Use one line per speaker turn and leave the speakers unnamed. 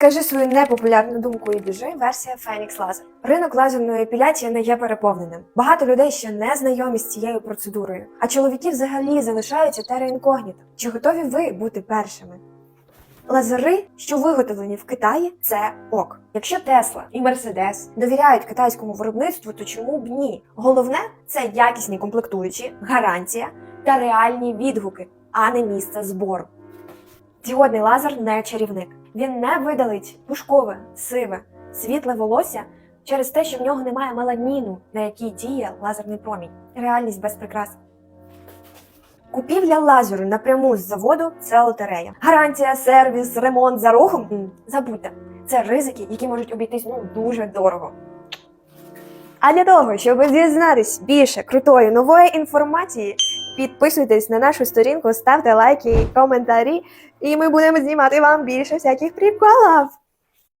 Кажи свою непопулярну думку і біжи. Версія Phoenix Laser. Ринок лазерної епіляції не є переповненим. Багато людей ще не знайомі з цією процедурою, а чоловіки взагалі залишаються терра інкогніто. Чи готові ви бути першими? Лазери, що виготовлені в Китаї, це ок. Якщо Тесла і Мерседес довіряють китайському виробництву, то чому б ні? Головне це якісні комплектуючі, гарантія та реальні відгуки, а не місце збору. Діодний лазер не чарівник. Він не видалить пушкове, сиве, світле волосся через те, що в нього немає меланіну, на який діє лазерний промінь. Реальність без прикрас. Купівля лазеру напряму з заводу це лотерея. Гарантія, сервіс, ремонт за рухом. Забудьте. Це ризики, які можуть обійтись ну дуже дорого. А для того, щоб дізнатись більше крутої нової інформації, підписуйтесь на нашу сторінку, ставте лайки і коментарі, і ми будемо знімати вам більше всяких приколів.